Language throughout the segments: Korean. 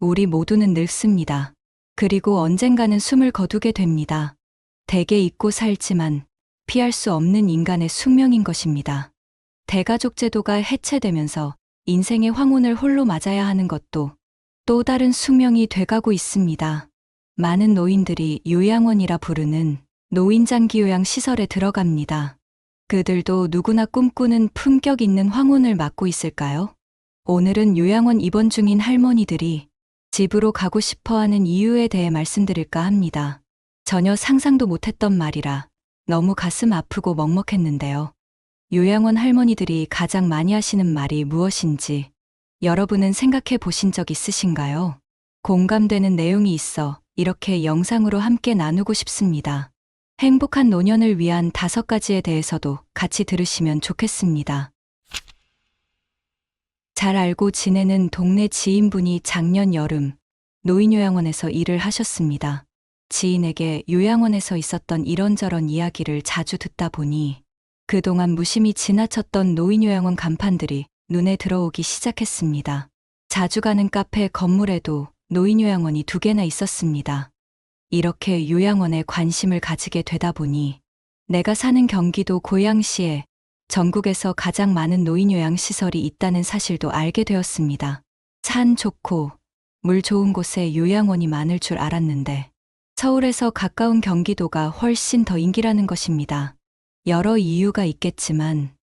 우리 모두는 늙습니다. 그리고 언젠가는 숨을 거두게 됩니다. 대개 잊고 살지만 피할 수 없는 인간의 숙명인 것입니다. 대가족 제도가 해체되면서 인생의 황혼을 홀로 맞아야 하는 것도 또 다른 숙명이 돼가고 있습니다. 많은 노인들이 요양원이라 부르는 노인장기 요양 시설에 들어갑니다. 그들도 누구나 꿈꾸는 품격 있는 황혼을 맞고 있을까요? 오늘은 요양원 입원 중인 할머니들이 집으로 가고 싶어 하는 이유에 대해 말씀드릴까 합니다. 전혀 상상도 못했던 말이라 너무 가슴 아프고 먹먹했는데요. 요양원 할머니들이 가장 많이 하시는 말이 무엇인지 여러분은 생각해 보신 적 있으신가요? 공감되는 내용이 있어 이렇게 영상으로 함께 나누고 싶습니다. 행복한 노년을 위한 다섯 가지에 대해서도 같이 들으시면 좋겠습니다. 잘 알고 지내는 동네 지인분이 작년 여름 노인요양원에서 일을 하셨습니다. 지인에게 요양원에서 있었던 이런저런 이야기를 자주 듣다 보니 그동안 무심히 지나쳤던 노인요양원 간판들이 눈에 들어오기 시작했습니다. 자주 가는 카페 건물에도 노인요양원이 두 개나 있었습니다. 이렇게 요양원에 관심을 가지게 되다 보니 내가 사는 경기도 고양시에 전국에서 가장 많은 노인 요양시설이 있다는 사실도 알게 되었습니다. 산 좋고 물 좋은 곳에 요양원이 많을 줄 알았는데 서울에서 가까운 경기도가 훨씬 더 인기라는 것입니다. 여러 이유가 있겠지만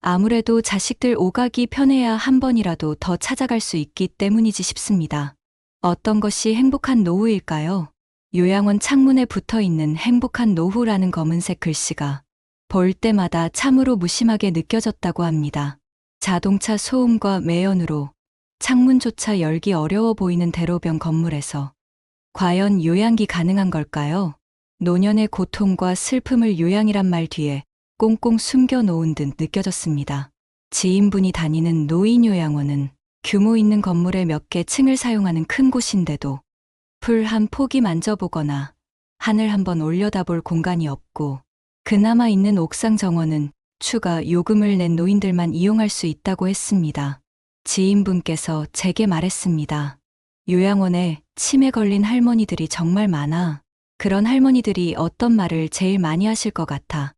아무래도 자식들 오가기 편해야 한 번이라도 더 찾아갈 수 있기 때문이지 싶습니다. 어떤 것이 행복한 노후일까요? 요양원 창문에 붙어 있는 행복한 노후라는 검은색 글씨가 볼 때마다 참으로 무심하게 느껴졌다고 합니다. 자동차 소음과 매연으로 창문조차 열기 어려워 보이는 대로변 건물에서 과연 요양이 가능한 걸까요? 노년의 고통과 슬픔을 요양이란 말 뒤에 꽁꽁 숨겨 놓은 듯 느껴졌습니다. 지인분이 다니는 노인요양원은 규모 있는 건물의 몇 개 층을 사용하는 큰 곳인데도 풀한 폭이 만져보거나 하늘 한번 올려다볼 공간이 없고 그나마 있는 옥상 정원은 추가 요금을 낸 노인들만 이용할 수 있다고 했습니다. 지인분께서 제게 말했습니다. 요양원에 치매 걸린 할머니들이 정말 많아. 그런 할머니들이 어떤 말을 제일 많이 하실 것 같아.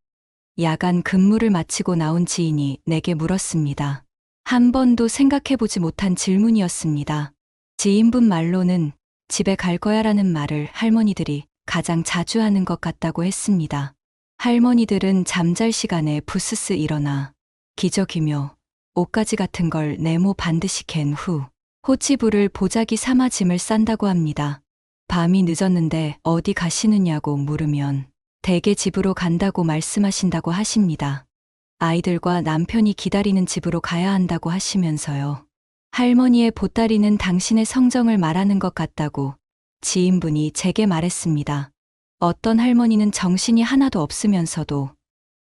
야간 근무를 마치고 나온 지인이 내게 물었습니다. 한 번도 생각해보지 못한 질문이었습니다. 지인분 말로는 집에 갈 거야 라는 말을 할머니들이 가장 자주 하는 것 같다고 했습니다. 할머니들은 잠잘 시간에 부스스 일어나 기저귀며 옷가지 같은 걸 네모 반드시 갠 후 호치부를 보자기 삼아 짐을 싼다고 합니다. 밤이 늦었는데 어디 가시느냐고 물으면 대개 집으로 간다고 말씀하신다고 하십니다. 아이들과 남편이 기다리는 집으로 가야 한다고 하시면서요. 할머니의 보따리는 당신의 성정을 말하는 것 같다고 지인분이 제게 말했습니다. 어떤 할머니는 정신이 하나도 없으면서도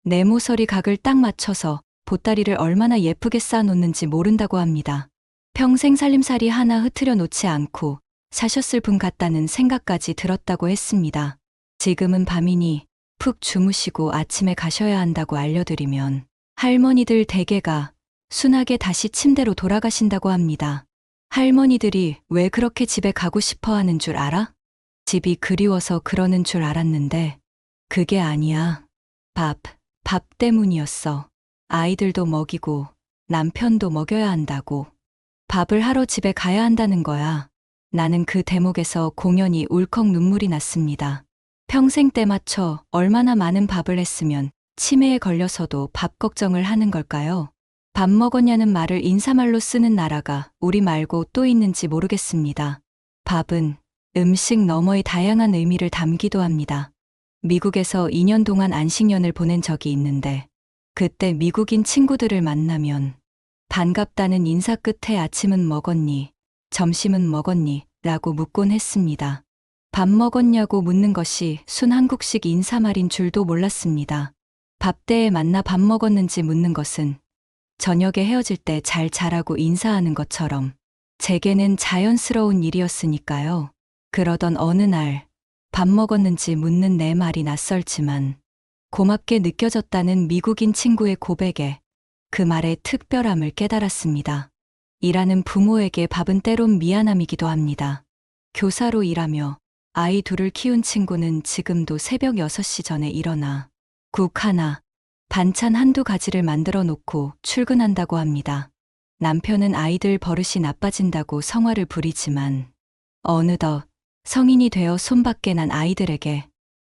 네모서리 각을 딱 맞춰서 보따리를 얼마나 예쁘게 쌓아놓는지 모른다고 합니다. 평생 살림살이 하나 흐트려 놓지 않고 사셨을 분 같다는 생각까지 들었다고 했습니다. 지금은 밤이니 푹 주무시고 아침에 가셔야 한다고 알려드리면 할머니들 대개가 순하게 다시 침대로 돌아가신다고 합니다. 할머니들이 왜 그렇게 집에 가고 싶어 하는 줄 알아? 집이 그리워서 그러는 줄 알았는데 그게 아니야. 밥, 밥 때문이었어. 아이들도 먹이고 남편도 먹여야 한다고. 밥을 하러 집에 가야 한다는 거야. 나는 그 대목에서 공연히 울컥 눈물이 났습니다. 평생 때 맞춰 얼마나 많은 밥을 했으면 치매에 걸려서도 밥 걱정을 하는 걸까요? 밥 먹었냐는 말을 인사말로 쓰는 나라가 우리 말고 또 있는지 모르겠습니다. 밥은 음식 너머의 다양한 의미를 담기도 합니다. 미국에서 2년 동안 안식년을 보낸 적이 있는데 그때 미국인 친구들을 만나면 반갑다는 인사 끝에 아침은 먹었니? 점심은 먹었니? 라고 묻곤 했습니다. 밥 먹었냐고 묻는 것이 순 한국식 인사말인 줄도 몰랐습니다. 밥 때에 만나 밥 먹었는지 묻는 것은 저녁에 헤어질 때 잘 자라고 인사하는 것처럼 제게는 자연스러운 일이었으니까요. 그러던 어느 날, 밥 먹었는지 묻는 내 말이 낯설지만 고맙게 느껴졌다는 미국인 친구의 고백에 그 말의 특별함을 깨달았습니다. 일하는 부모에게 밥은 때론 미안함이기도 합니다. 교사로 일하며 아이 둘을 키운 친구는 지금도 새벽 6시 전에 일어나 국 하나, 반찬 한두 가지를 만들어 놓고 출근한다고 합니다. 남편은 아이들 버릇이 나빠진다고 성화를 부리지만 어느덧 성인이 되어 손밖에 난 아이들에게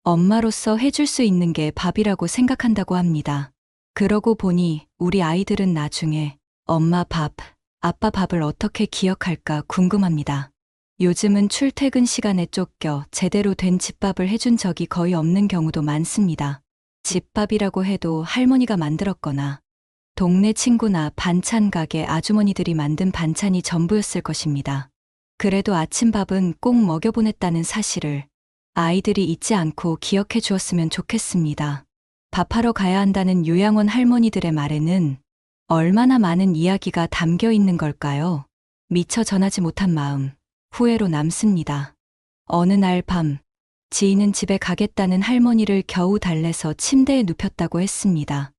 엄마로서 해줄 수 있는 게 밥이라고 생각한다고 합니다. 그러고 보니 우리 아이들은 나중에 엄마 밥, 아빠 밥을 어떻게 기억할까 궁금합니다. 요즘은 출퇴근 시간에 쫓겨 제대로 된 집밥을 해준 적이 거의 없는 경우도 많습니다. 집밥이라고 해도 할머니가 만들었거나 동네 친구나 반찬 가게 아주머니들이 만든 반찬이 전부였을 것입니다. 그래도 아침밥은 꼭 먹여보냈다는 사실을 아이들이 잊지 않고 기억해 주었으면 좋겠습니다. 밥하러 가야 한다는 요양원 할머니들의 말에는 얼마나 많은 이야기가 담겨 있는 걸까요? 미처 전하지 못한 마음, 후회로 남습니다. 어느 날 밤, 지인은 집에 가겠다는 할머니를 겨우 달래서 침대에 눕혔다고 했습니다.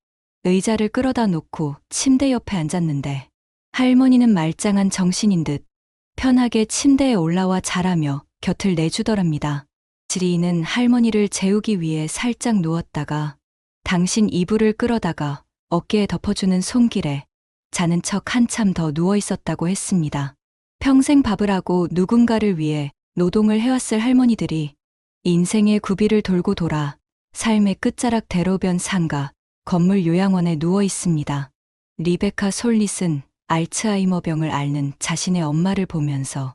의자를 끌어다 놓고 침대 옆에 앉았는데 할머니는 말짱한 정신인 듯 편하게 침대에 올라와 자라며 곁을 내주더랍니다. 지리인은 할머니를 재우기 위해 살짝 누웠다가 당신 이불을 끌어다가 어깨에 덮어주는 손길에 자는 척 한참 더 누워 있었다고 했습니다. 평생 밥을 하고 누군가를 위해 노동을 해왔을 할머니들이 인생의 구비를 돌고 돌아 삶의 끝자락 대로변 상가 건물 요양원에 누워 있습니다. 리베카 솔릿은 알츠하이머병을 앓는 자신의 엄마를 보면서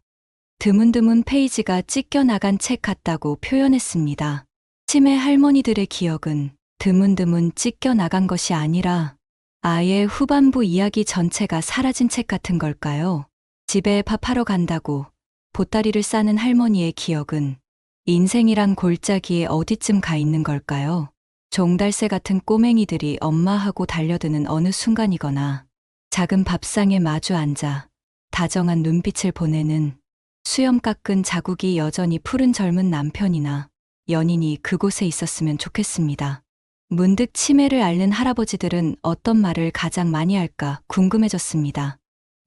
드문드문 페이지가 찢겨나간 책 같다고 표현했습니다. 치매 할머니들의 기억은 드문드문 찢겨나간 것이 아니라 아예 후반부 이야기 전체가 사라진 책 같은 걸까요? 집에 밥하러 간다고 보따리를 싸는 할머니의 기억은 인생이란 골짜기에 어디쯤 가 있는 걸까요? 종달새 같은 꼬맹이들이 엄마하고 달려드는 어느 순간이거나 작은 밥상에 마주 앉아 다정한 눈빛을 보내는 수염 깎은 자국이 여전히 푸른 젊은 남편이나 연인이 그곳에 있었으면 좋겠습니다. 문득 치매를 앓는 할아버지들은 어떤 말을 가장 많이 할까 궁금해졌습니다.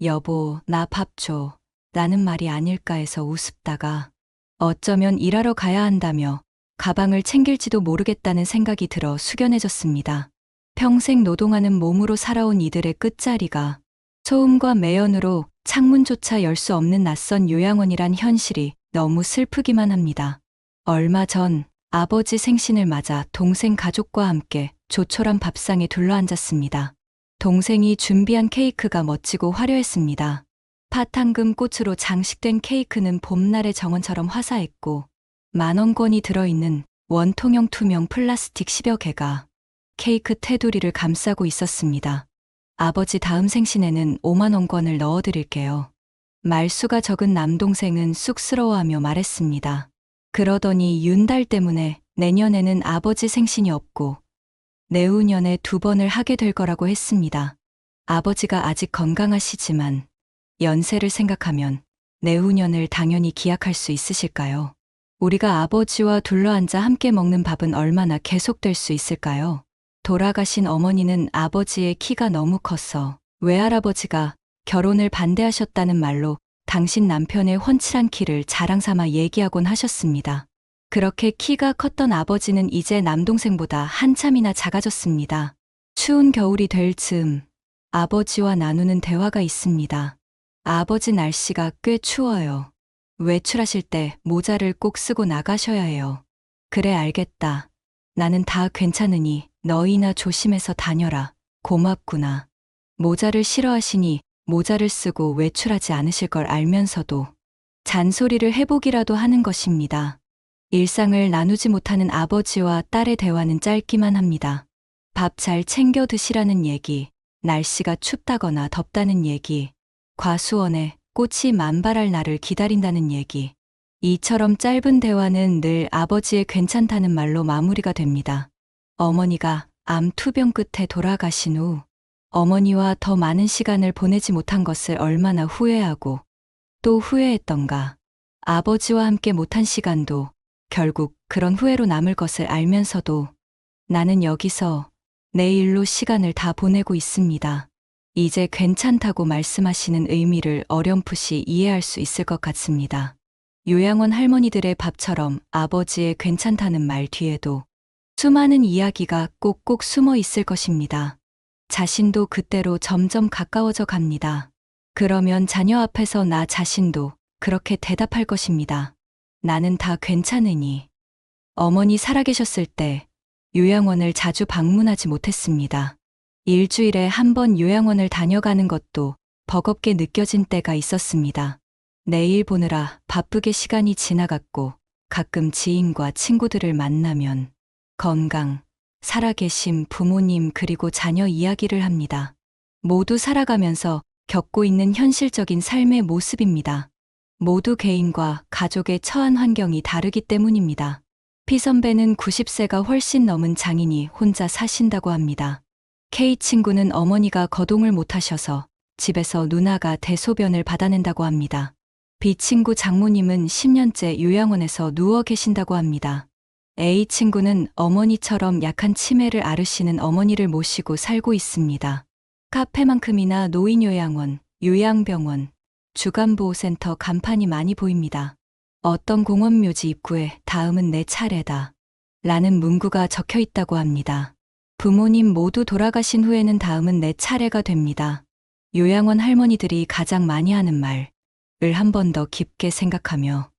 여보, 나 밥 줘. 라는 말이 아닐까 해서 우습다가 어쩌면 일하러 가야 한다며 가방을 챙길지도 모르겠다는 생각이 들어 숙연해졌습니다. 평생 노동하는 몸으로 살아온 이들의 끝자리가 소음과 매연으로 창문조차 열 수 없는 낯선 요양원이란 현실이 너무 슬프기만 합니다. 얼마 전 아버지 생신을 맞아 동생 가족과 함께 조촐한 밥상에 둘러앉았습니다. 동생이 준비한 케이크가 멋지고 화려했습니다. 파탄금 꽃으로 장식된 케이크는 봄날의 정원처럼 화사했고 만원권이 들어있는 원통형 투명 플라스틱 10여 개가 케이크 테두리를 감싸고 있었습니다. 아버지 다음 생신에는 5만 원권을 넣어드릴게요. 말수가 적은 남동생은 쑥스러워하며 말했습니다. 그러더니 윤달 때문에 내년에는 아버지 생신이 없고 내후년에 두 번을 하게 될 거라고 했습니다. 아버지가 아직 건강하시지만 연세를 생각하면 내후년을 당연히 기약할 수 있으실까요? 우리가 아버지와 둘러앉아 함께 먹는 밥은 얼마나 계속될 수 있을까요? 돌아가신 어머니는 아버지의 키가 너무 컸어. 외할아버지가 결혼을 반대하셨다는 말로 당신 남편의 훤칠한 키를 자랑 삼아 얘기하곤 하셨습니다. 그렇게 키가 컸던 아버지는 이제 남동생보다 한참이나 작아졌습니다. 추운 겨울이 될 즈음 아버지와 나누는 대화가 있습니다. 아버지 날씨가 꽤 추워요. 외출하실 때 모자를 꼭 쓰고 나가셔야 해요. 그래 알겠다. 나는 다 괜찮으니 너희나 조심해서 다녀라. 고맙구나. 모자를 싫어하시니 모자를 쓰고 외출하지 않으실 걸 알면서도 잔소리를 해보기라도 하는 것입니다. 일상을 나누지 못하는 아버지와 딸의 대화는 짧기만 합니다. 밥 잘 챙겨 드시라는 얘기, 날씨가 춥다거나 덥다는 얘기, 과수원에 꽃이 만발할 날을 기다린다는 얘기. 이처럼 짧은 대화는 늘 아버지의 괜찮다는 말로 마무리가 됩니다. 어머니가 암 투병 끝에 돌아가신 후 어머니와 더 많은 시간을 보내지 못한 것을 얼마나 후회하고 또 후회했던가. 아버지와 함께 못한 시간도 결국 그런 후회로 남을 것을 알면서도 나는 여기서 내 일로 시간을 다 보내고 있습니다. 이제 괜찮다고 말씀하시는 의미를 어렴풋이 이해할 수 있을 것 같습니다. 요양원 할머니들의 밥처럼 아버지의 괜찮다는 말 뒤에도 수많은 이야기가 꼭꼭 숨어 있을 것입니다. 자신도 그때로 점점 가까워져 갑니다. 그러면 자녀 앞에서 나 자신도 그렇게 대답할 것입니다. 나는 다 괜찮으니. 어머니 살아계셨을 때 요양원을 자주 방문하지 못했습니다. 일주일에 한 번 요양원을 다녀가는 것도 버겁게 느껴진 때가 있었습니다. 내일 보느라 바쁘게 시간이 지나갔고 가끔 지인과 친구들을 만나면 건강, 살아계심 부모님 그리고 자녀 이야기를 합니다. 모두 살아가면서 겪고 있는 현실적인 삶의 모습입니다. 모두 개인과 가족의 처한 환경이 다르기 때문입니다. 피 선배는 90세가 훨씬 넘은 장인이 혼자 사신다고 합니다. K 친구는 어머니가 거동을 못하셔서 집에서 누나가 대소변을 받아낸다고 합니다. B 친구 장모님은 10년째 요양원에서 누워 계신다고 합니다. A 친구는 어머니처럼 약한 치매를 앓으시는 어머니를 모시고 살고 있습니다. 카페만큼이나 노인요양원, 요양병원, 주간보호센터 간판이 많이 보입니다. 어떤 공원묘지 입구에 다음은 내 차례다. 라는 문구가 적혀 있다고 합니다. 부모님 모두 돌아가신 후에는 다음은 내 차례가 됩니다. 요양원 할머니들이 가장 많이 하는 말을 한 번 더 깊게 생각하며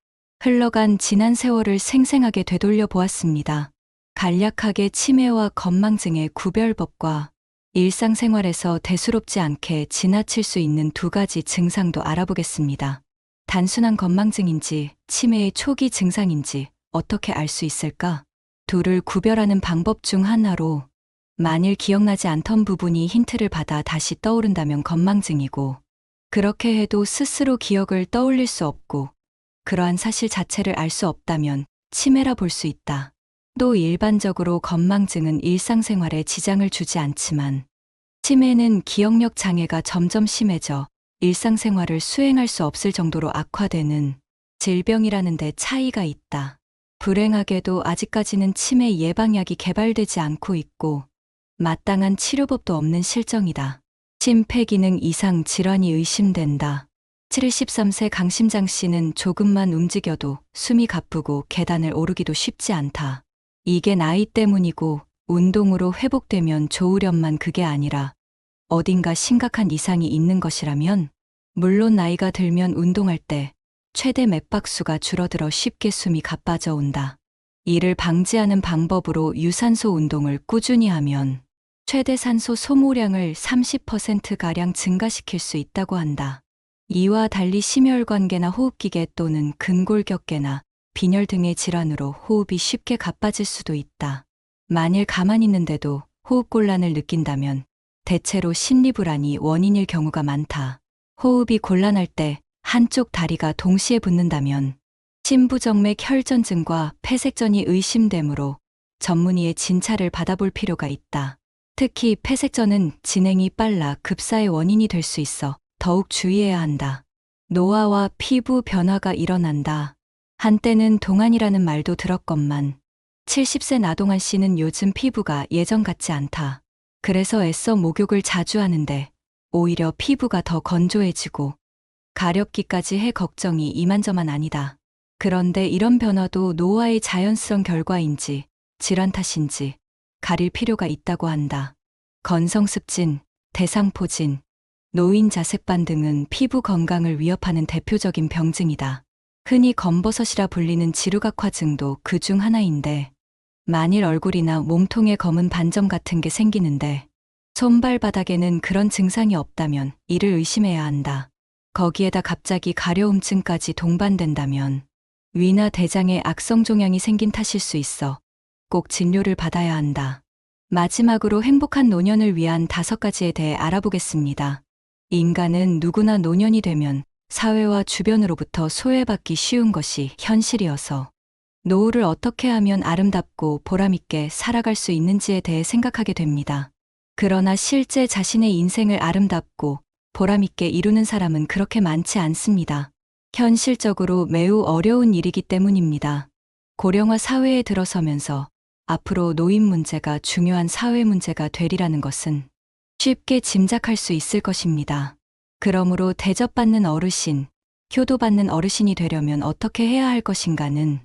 흘러간 지난 세월을 생생하게 되돌려 보았습니다. 간략하게 치매와 건망증의 구별법과 일상생활에서 대수롭지 않게 지나칠 수 있는 두 가지 증상도 알아보겠습니다. 단순한 건망증인지 치매의 초기 증상인지 어떻게 알 수 있을까? 둘을 구별하는 방법 중 하나로 만일 기억나지 않던 부분이 힌트를 받아 다시 떠오른다면 건망증이고 그렇게 해도 스스로 기억을 떠올릴 수 없고 그러한 사실 자체를 알 수 없다면 치매라 볼 수 있다. 또 일반적으로 건망증은 일상생활에 지장을 주지 않지만 치매는 기억력 장애가 점점 심해져 일상생활을 수행할 수 없을 정도로 악화되는 질병이라는 데 차이가 있다. 불행하게도 아직까지는 치매 예방약이 개발되지 않고 있고 마땅한 치료법도 없는 실정이다. 심폐기능 이상 질환이 의심된다. 73세 강심장 씨는 조금만 움직여도 숨이 가쁘고 계단을 오르기도 쉽지 않다. 이게 나이 때문이고 운동으로 회복되면 좋으련만 그게 아니라 어딘가 심각한 이상이 있는 것이라면 물론 나이가 들면 운동할 때 최대 맥박수가 줄어들어 쉽게 숨이 가빠져 온다. 이를 방지하는 방법으로 유산소 운동을 꾸준히 하면 최대 산소 소모량을 30%가량 증가시킬 수 있다고 한다. 이와 달리 심혈관계나 호흡기계 또는 근골격계나 빈혈 등의 질환으로 호흡이 쉽게 가빠질 수도 있다. 만일 가만히 있는데도 호흡곤란을 느낀다면 대체로 심리불안이 원인일 경우가 많다. 호흡이 곤란할 때 한쪽 다리가 동시에 붓는다면 심부정맥 혈전증과 폐색전이 의심되므로 전문의의 진찰을 받아볼 필요가 있다. 특히 폐색전은 진행이 빨라 급사의 원인이 될 수 있어 더욱 주의해야 한다. 노화와 피부 변화가 일어난다. 한때는 동안이라는 말도 들었건만 70세 나동안 씨는 요즘 피부가 예전 같지 않다. 그래서 애써 목욕을 자주 하는데 오히려 피부가 더 건조해지고 가렵기까지 해 걱정이 이만저만 아니다. 그런데 이런 변화도 노화의 자연스러운 결과인지 질환 탓인지 가릴 필요가 있다고 한다. 건성습진, 대상포진, 노인 자색반 등은 피부 건강을 위협하는 대표적인 병증이다. 흔히 검버섯이라 불리는 지루각화증도 그 중 하나인데 만일 얼굴이나 몸통에 검은 반점 같은 게 생기는데 손발바닥에는 그런 증상이 없다면 이를 의심해야 한다. 거기에다 갑자기 가려움증까지 동반된다면 위나 대장에 악성 종양이 생긴 탓일 수 있어 꼭 진료를 받아야 한다. 마지막으로 행복한 노년을 위한 다섯 가지에 대해 알아보겠습니다. 인간은 누구나 노년이 되면 사회와 주변으로부터 소외받기 쉬운 것이 현실이어서 노후를 어떻게 하면 아름답고 보람있게 살아갈 수 있는지에 대해 생각하게 됩니다. 그러나 실제 자신의 인생을 아름답고 보람있게 이루는 사람은 그렇게 많지 않습니다. 현실적으로 매우 어려운 일이기 때문입니다. 고령화 사회에 들어서면서 앞으로 노인 문제가 중요한 사회 문제가 되리라는 것은 쉽게 짐작할 수 있을 것입니다. 그러므로 대접받는 어르신, 효도받는 어르신이 되려면 어떻게 해야 할 것인가는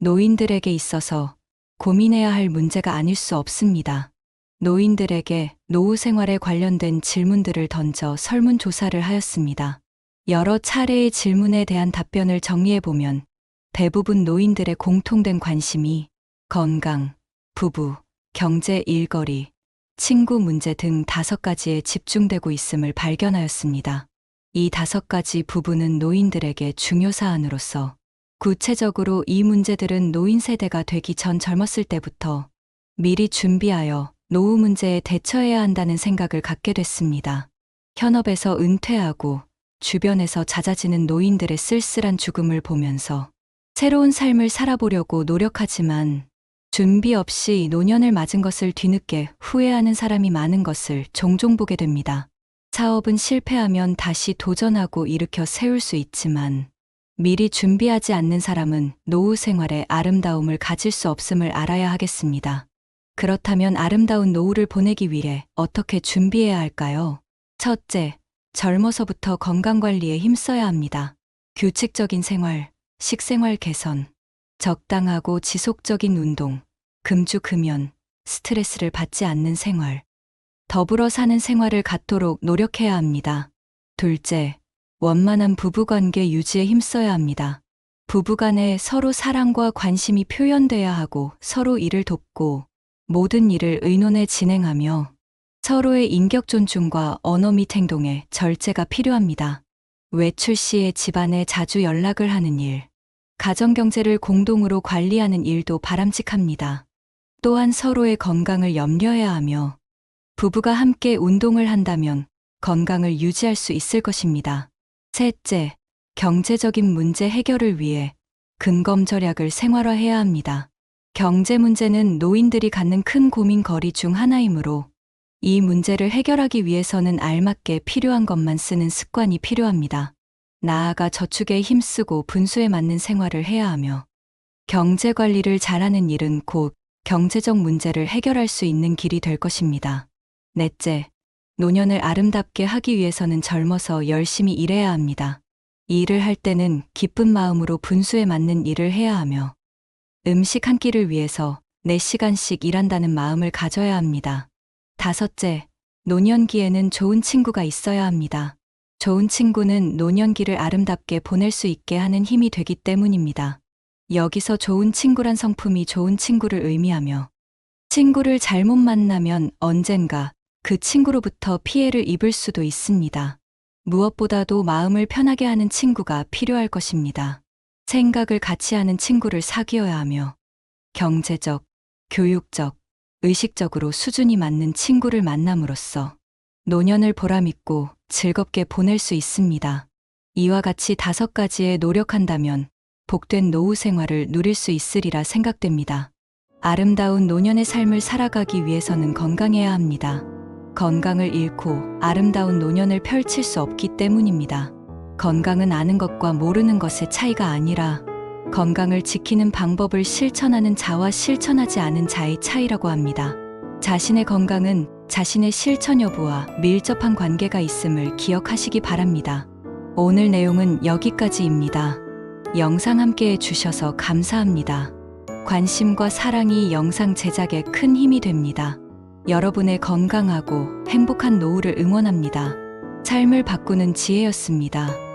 노인들에게 있어서 고민해야 할 문제가 아닐 수 없습니다. 노인들에게 노후 생활에 관련된 질문들을 던져 설문조사를 하였습니다. 여러 차례의 질문에 대한 답변을 정리해보면 대부분 노인들의 공통된 관심이 건강, 부부, 경제 일거리, 친구 문제 등 다섯 가지에 집중되고 있음을 발견하였습니다. 이 다섯 가지 부분은 노인들에게 중요 사안으로서 구체적으로 이 문제들은 노인 세대가 되기 전 젊었을 때부터 미리 준비하여 노후 문제에 대처해야 한다는 생각을 갖게 됐습니다. 현업에서 은퇴하고 주변에서 잦아지는 노인들의 쓸쓸한 죽음을 보면서 새로운 삶을 살아보려고 노력하지만 준비 없이 노년을 맞은 것을 뒤늦게 후회하는 사람이 많은 것을 종종 보게 됩니다. 사업은 실패하면 다시 도전하고 일으켜 세울 수 있지만 미리 준비하지 않는 사람은 노후 생활의 아름다움을 가질 수 없음을 알아야 하겠습니다. 그렇다면 아름다운 노후를 보내기 위해 어떻게 준비해야 할까요? 첫째, 젊어서부터 건강 관리에 힘써야 합니다. 규칙적인 생활, 식생활 개선, 적당하고 지속적인 운동, 금주 금연, 스트레스를 받지 않는 생활, 더불어 사는 생활을 갖도록 노력해야 합니다. 둘째, 원만한 부부관계 유지에 힘써야 합니다. 부부간에 서로 사랑과 관심이 표현돼야 하고 서로 일을 돕고 모든 일을 의논해 진행하며 서로의 인격 존중과 언어 및 행동에 절제가 필요합니다. 외출 시에 집안에 자주 연락을 하는 일, 가정 경제를 공동으로 관리하는 일도 바람직합니다. 또한 서로의 건강을 염려해야 하며 부부가 함께 운동을 한다면 건강을 유지할 수 있을 것입니다. 셋째, 경제적인 문제 해결을 위해 근검 절약을 생활화해야 합니다. 경제 문제는 노인들이 갖는 큰 고민거리 중 하나이므로 이 문제를 해결하기 위해서는 알맞게 필요한 것만 쓰는 습관이 필요합니다. 나아가 저축에 힘쓰고 분수에 맞는 생활을 해야 하며 경제 관리를 잘하는 일은 곧 경제적 문제를 해결할 수 있는 길이 될 것입니다. 넷째, 노년을 아름답게 하기 위해서는 젊어서 열심히 일해야 합니다. 일을 할 때는 기쁜 마음으로 분수에 맞는 일을 해야 하며 음식 한 끼를 위해서 4시간씩 일한다는 마음을 가져야 합니다. 다섯째, 노년기에는 좋은 친구가 있어야 합니다. 좋은 친구는 노년기를 아름답게 보낼 수 있게 하는 힘이 되기 때문입니다. 여기서 좋은 친구란 성품이 좋은 친구를 의미하며 친구를 잘못 만나면 언젠가 그 친구로부터 피해를 입을 수도 있습니다. 무엇보다도 마음을 편하게 하는 친구가 필요할 것입니다. 생각을 같이 하는 친구를 사귀어야 하며 경제적, 교육적, 의식적으로 수준이 맞는 친구를 만남으로써 노년을 보람있고 즐겁게 보낼 수 있습니다. 이와 같이 다섯 가지에 노력한다면 복된 노후 생활을 누릴 수 있으리라 생각됩니다. 아름다운 노년의 삶을 살아가기 위해서는 건강해야 합니다. 건강을 잃고 아름다운 노년을 펼칠 수 없기 때문입니다. 건강은 아는 것과 모르는 것의 차이가 아니라 건강을 지키는 방법을 실천하는 자와 실천하지 않은 자의 차이라고 합니다. 자신의 건강은 자신의 실천 여부와 밀접한 관계가 있음을 기억하시기 바랍니다. 오늘 내용은 여기까지입니다. 영상 함께 해주셔서 감사합니다. 관심과 사랑이 영상 제작에 큰 힘이 됩니다. 여러분의 건강하고 행복한 노후를 응원합니다. 삶을 바꾸는 지혜였습니다.